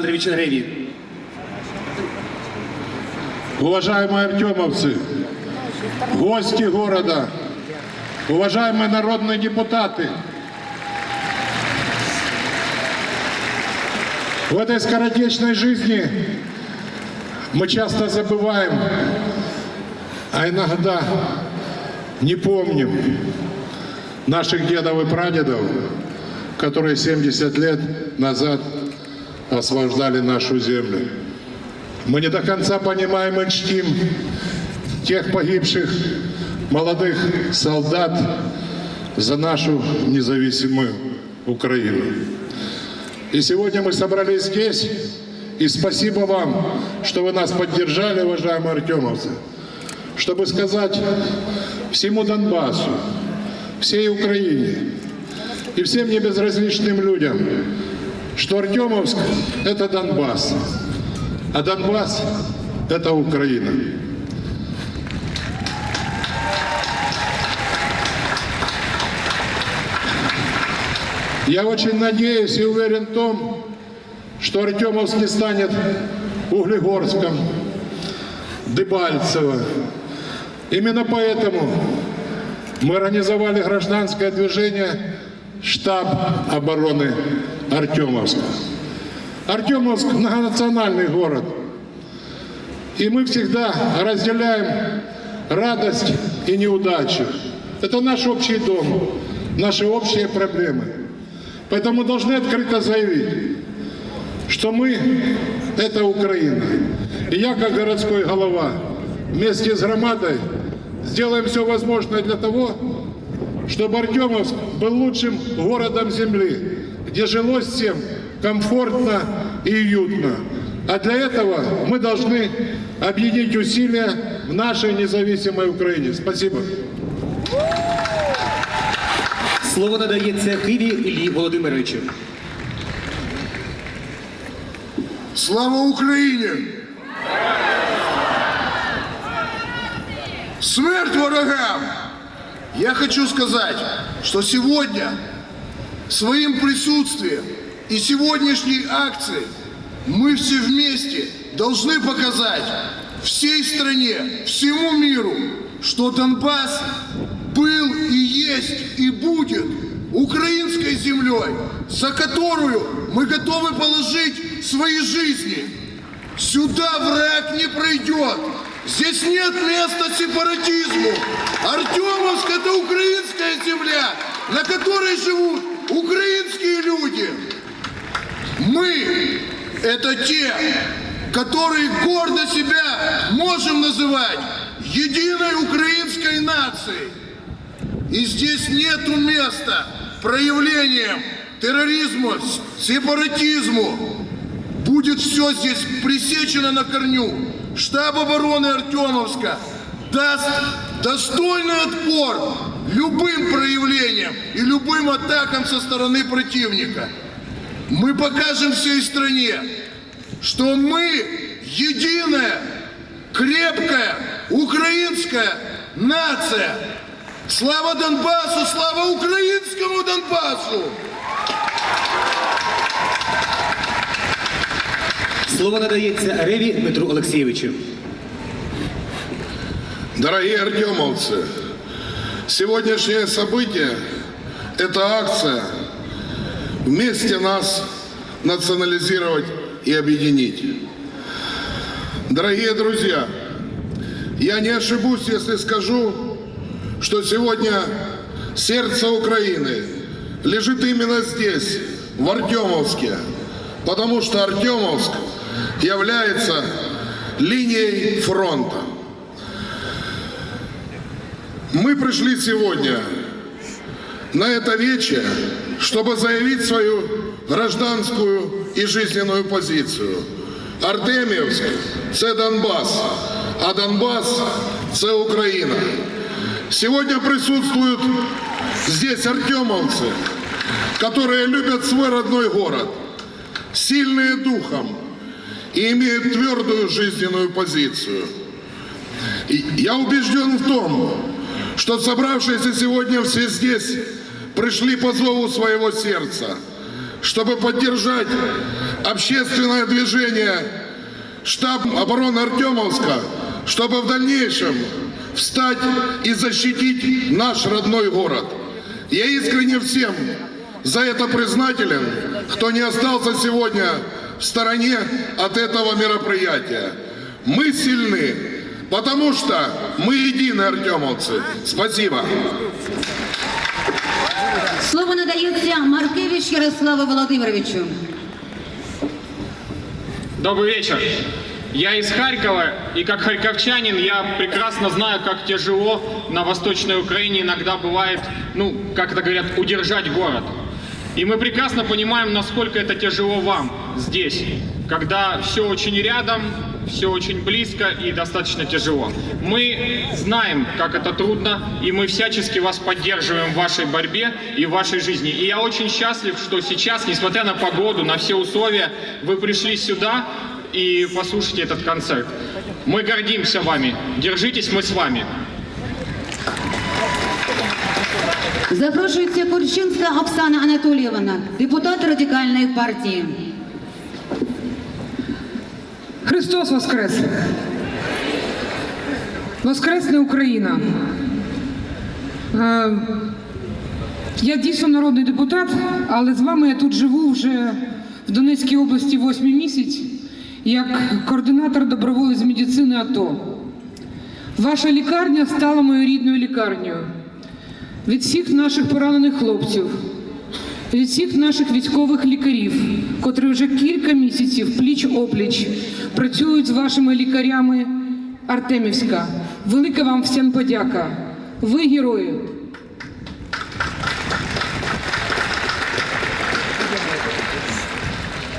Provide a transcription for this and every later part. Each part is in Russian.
Олексію Олександровичу Греві. Уважаемые артемовцы, гости города, уважаемые народные депутаты, в этой скоротечной жизни мы часто забываем, а иногда не помним наших дедов и прадедов, которые 70 лет назад освобождали нашу землю. Мы не до конца понимаем и чтим тех погибших молодых солдат за нашу независимую Украину. И сегодня мы собрались здесь, и спасибо вам, что вы нас поддержали, уважаемые артемовцы, чтобы сказать всему Донбассу, всей Украине и всем небезразличным людям, что Артемовск – это Донбасс, а Донбасс – это Украина. Я очень надеюсь и уверен в том, что Артемовск не станет Углегорском, Дебальцево. Именно поэтому мы организовали гражданское движение «Штаб обороны Артемовска». Артемовск – многонациональный город. И мы всегда разделяем радость и неудачу. Это наш общий дом, наши общие проблемы. Поэтому должны открыто заявить, что мы – это Украина. И я, как городской голова, вместе с громадой сделаем все возможное для того, чтобы Артемовск был лучшим городом земли, где жилось всем комфортно и уютно. А для этого мы должны объединить усилия в нашей независимой Украине. Спасибо. Слово надається Киві Іллі Володимировичу. Слава Україні! Смерть ворогам! Я хочу сказать, что сегодня своим присутствием и сегодняшней акцией мы все вместе должны показать всей стране, всему миру, что Донбасс был и есть и будет украинской землей, за которую мы готовы положить свои жизни. Сюда враг не пройдет. Здесь нет места сепаратизму. Артемовск – это украинская земля, на которой живут украинские люди. Мы – это те, которые гордо себя можем называть единой украинской нацией. И здесь нету места проявлениям терроризму, сепаратизму. Будет все здесь пресечено на корню. Штаб обороны Артемовска даст достойный отпор любым проявлениям и любым атакам со стороны противника. мы покажем всей стране, что мы единая, крепкая украинская нация. Слава Донбассу, слава украинскому Донбассу! Слово надається Реві Дмитру Олексійовичу. Дорогие артемовцы, сегодняшнее событие – это акция вместе нас национализировать и объединить. Дорогие друзья, я не ошибусь, если скажу, что сегодня сердце Украины лежит именно здесь, в Артемовске, потому что Артемовск является линией фронта. Мы пришли сегодня на это вече, чтобы заявить свою гражданскую и жизненную позицию. Артемівськ – це Донбас, а Донбас – це Украина. Сегодня присутствуют здесь артемовцы, которые любят свой родной город, сильные духом и имеют твердую жизненную позицию. И я убежден в том, что собравшиеся сегодня все здесь пришли по зову своего сердца, чтобы поддержать общественное движение штаб обороны Артемовска, чтобы в дальнейшем встать и защитить наш родной город. Я искренне всем за это признателен, кто не остался сегодня в стороне от этого мероприятия. Мы сильны, потому что мы едины, артемовцы. Спасибо. Слово надається Маркевич Ярославу Володимировичу. Добрый вечер. Я из Харькова, и как харьковчанин я прекрасно знаю, как тяжело на Восточной Украине иногда бывает, ну, как это говорят, удержать город. И мы прекрасно понимаем, насколько это тяжело вам здесь, когда все очень рядом, все очень близко и достаточно тяжело. Мы знаем, как это трудно, и мы всячески вас поддерживаем в вашей борьбе и в вашей жизни. И я очень счастлив, что сейчас, несмотря на погоду, на все условия, вы пришли сюда и послушайте этот концерт. Мы гордимся вами. Держитесь, мы с вами. Запрошується Курчинська Оксана Анатоліївна, депутат Радикальної партії. Христос Воскрес! Воскресне Україна! Е, Я дійсно народний депутат, але з вами я тут живу вже в Донецькій області восьмий місяць як координатор доброволець з медицини АТО. Ваша лікарня стала моєю рідною лікарнею. Від всіх наших поранених хлопців, від всіх наших військових лікарів, котрі вже кілька місяців пліч опліч працюють з вашими лікарями Артемівська. Велика вам всім подяка. Ви герої.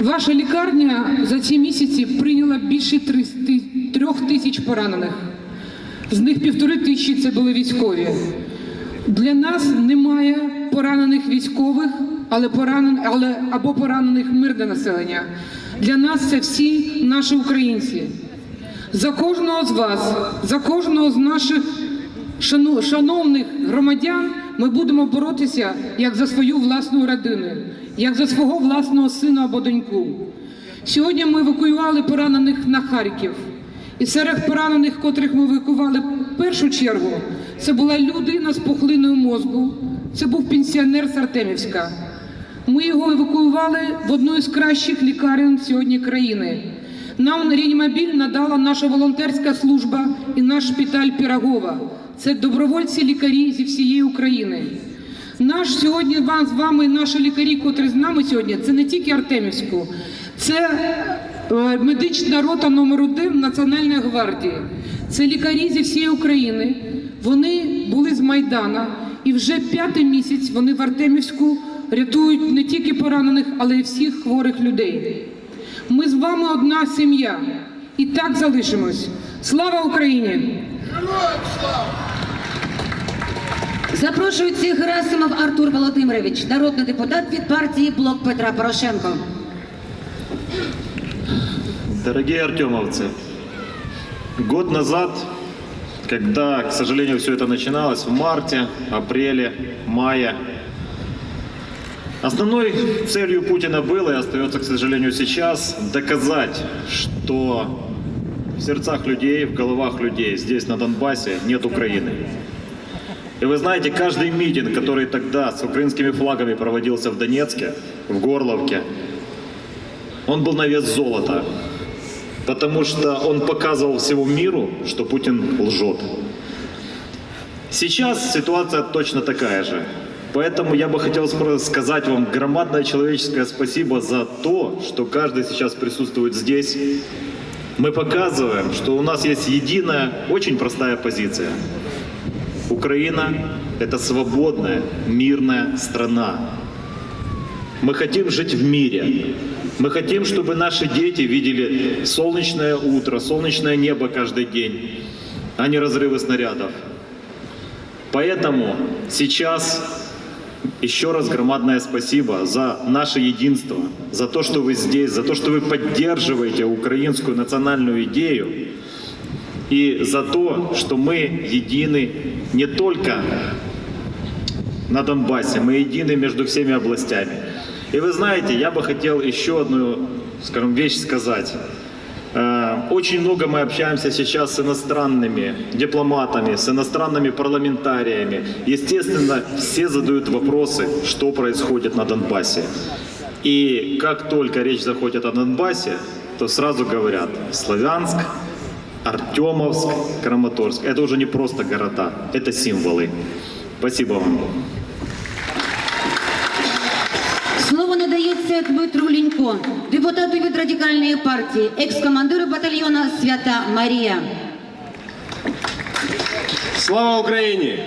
Ваша лікарня за ці місяці прийняла більше трьох тисяч поранених. З них півтори тисячі це були військові. Для нас немає поранених військових, але поранен, але або поранених мирне населення. Для нас це всі наші українці. За кожного з вас, за кожного з наших шановних громадян ми будемо боротися як за свою власну родину, як за свого власного сина або доньку. Сьогодні ми евакуювали поранених на Харків. І серед поранених, котрих ми евакуювали в першу чергу, це була людина з пухлиною мозку, це був пенсіонер з Артемівська. Ми його евакуювали в одну із кращих лікарень сьогодні країни. Нам реанімобіль надала наша волонтерська служба і наш шпиталь Пірогова. Це добровольці лікарі зі всієї України. Наш сьогодні з вами, наші лікарі, котрі з нами сьогодні, це не тільки Артемівську, це е, медична рота номер 1 Національної гвардії. Це лікарі зі всієї України. Вони були з Майдана, і вже п'ятий місяць вони в Артемівську рятують не тільки поранених, але й всіх хворих людей. Ми з вами одна сім'я, і так залишимось. Слава Україні! Запрошується Герасимов Артур Володимирович, народний депутат від партії Блок Петра Порошенко. Дорогие артемовцы, год назад, когда, к сожалению, все это начиналось в марте, апреле, мае, основной целью Путина было и остается, к сожалению, сейчас доказать, что в сердцах людей, в головах людей здесь, на Донбассе, нет Украины. И вы знаете, каждый митинг, который тогда с украинскими флагами проводился в Донецке, в Горловке, он был на вес золота потому что он показывал всему миру, что Путин лжет. Сейчас ситуация точно такая же. Поэтому я бы хотел сказать вам громадное человеческое спасибо за то, что каждый сейчас присутствует здесь. Мы показываем, что у нас есть единая, очень простая позиция. Украина – это свободная, мирная страна. Мы хотим жить в мире. Мы хотим, чтобы наши дети видели солнечное утро, солнечное небо каждый день, а не разрывы снарядов. Поэтому сейчас еще раз громадное спасибо за наше единство, за то, что вы здесь, за то, что вы поддерживаете украинскую национальную идею и за то, что мы едины не только на Донбассе, мы едины между всеми областями. И вы знаете, я бы хотел еще одну, скажем, вещь сказать. Э, Очень много мы общаемся сейчас с иностранными дипломатами, с иностранными парламентариями. Естественно, все задают вопросы, что происходит на Донбассе. И как только речь заходит о Донбассе, то сразу говорят Славянск, Артемовск, Краматорск. Это уже не просто города, это символы. Спасибо вам. Надається Дмитру Лінько, депутату від радикальної партії, екс-командиру батальйону Свята Марія. Слава Україні!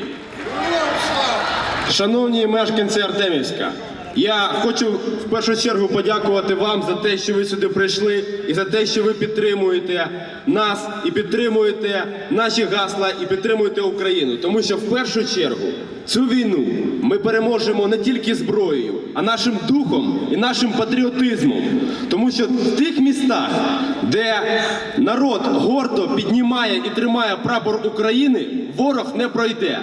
Шановні мешканці Артемівська, я хочу в першу чергу подякувати вам за те, що ви сюди прийшли, і за те, що ви підтримуєте нас і підтримуєте наші гасла, і підтримуєте Україну. Тому що в першу чергу цю війну ми переможемо не тільки зброєю, а нашим духом і нашим патріотизмом. Тому що в тих містах, де народ гордо піднімає і тримає прапор України, ворог не пройде.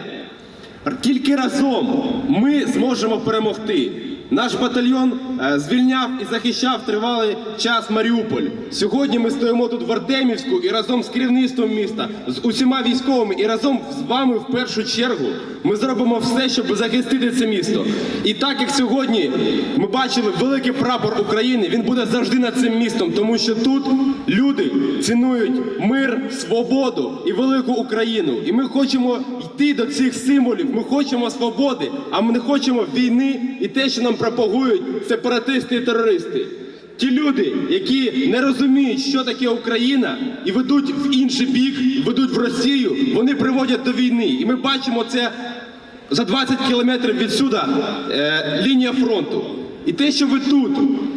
Тільки разом ми зможемо перемогти. Наш батальйон е, звільняв і захищав тривалий час Маріуполь. Сьогодні ми стоїмо тут в Артемівську і разом з керівництвом міста, з усіма військовими і разом з вами в першу чергу ми зробимо все, щоб захистити це місто. І так як сьогодні ми бачили великий прапор України, він буде завжди над цим містом, тому що тут люди цінують мир, свободу і велику Україну. І ми хочемо йти до цих символів. Ми хочемо свободи, а ми не хочемо війни і те, що нам пропагують сепаратисти і терористи. Ті люди, які не розуміють, що таке Україна, і ведуть в інший бік, ведуть в Росію, вони приводять до війни. І ми бачимо це за 20 кілометрів відсюди е, лінія фронту. І те, що ви тут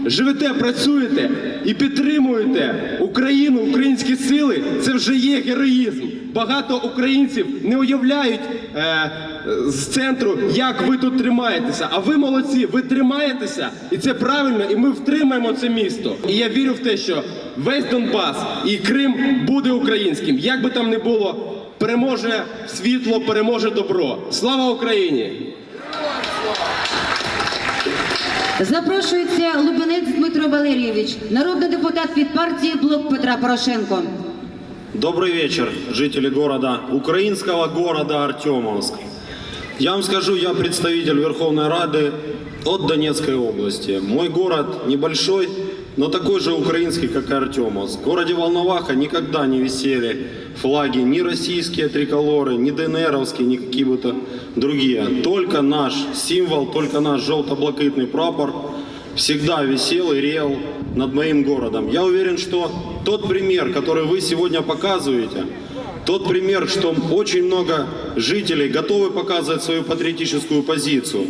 живете, працюєте і підтримуєте Україну, українські сили, це вже є героїзм. Багато українців не уявляють е, з центру, як ви тут тримаєтеся. А ви молодці, ви тримаєтеся, і це правильно, і ми втримаємо це місто. І я вірю в те, що весь Донбас і Крим буде українським. Як би там не було, переможе світло, переможе добро. Слава Україні! Запрошується Лубенець Дмитро Валерійович, народний депутат від партії Блок Петра Порошенко. Добрый вечер, жители города, украинского города Артемовск. Я вам скажу, я представитель Верховной Рады от Донецкой области. Мой город небольшой, но такой же украинский, как и Артемовск. В городе Волноваха никогда не висели флаги ни российские триколоры, ни ДНРовские, ни какие бы то другие. Только наш символ, только наш желто-блакитный прапор всегда висел и рел над моим городом. Я уверен, что тот пример, который вы сегодня показываете, тот пример, что очень много жителей готовы показывать свою патриотическую позицию,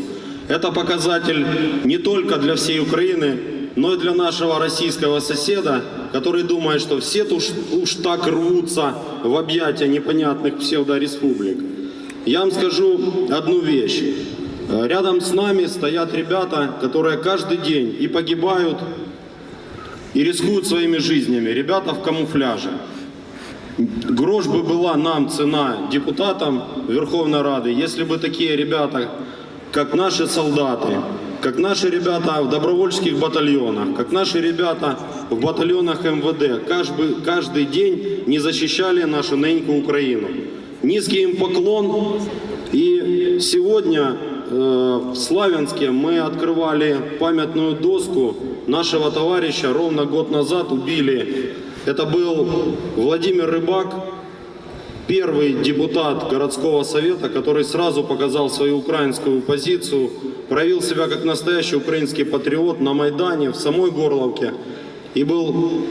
это показатель не только для всей Украины, но и для нашего российского соседа, который думает, что все уж, уж так рвутся в объятия непонятных псевдореспублик. я вам скажу одну вещь. Рядом с нами стоят ребята, которые каждый день и погибают, и рискуют своими жизнями. Ребята в камуфляже. Грош бы была нам цена депутатам Верховной Рады, если бы такие ребята, как наши солдаты, как наши ребята в добровольческих батальонах, как наши ребята в батальонах МВД, каждый, каждый день не защищали нашу неньку Украину. Низкий им поклон. И сегодня э, в Славянске мы открывали памятную доску нашего товарища. Ровно год назад убили. Это был Владимир Рыбак, первый депутат городского совета, который сразу показал свою украинскую позицию, проявил себя как настоящий украинский патриот на Майдане, в самой Горловке, и был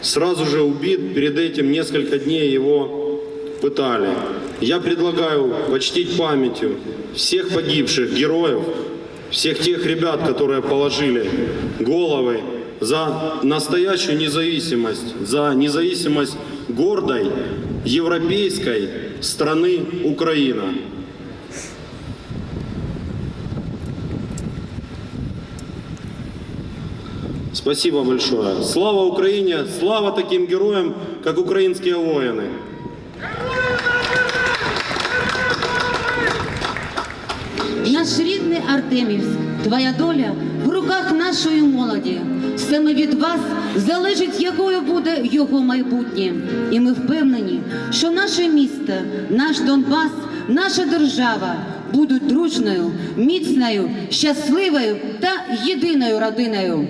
сразу же убит. Перед этим несколько дней его пытали. Я предлагаю почтить памятью всех погибших героев, всех тех ребят, которые положили головы за настоящую независимость, за независимость гордой европейской страны Украина. Спасибо большое. Слава Украине, слава таким героям, как украинские воины. Наш рідний Артемівськ, твоя доля в руках нашої молоді. Саме від вас залежить, якою буде його майбутнє. І ми впевнені, що наше місто, наш Донбас, наша держава будуть дружною, міцною, щасливою та єдиною родиною.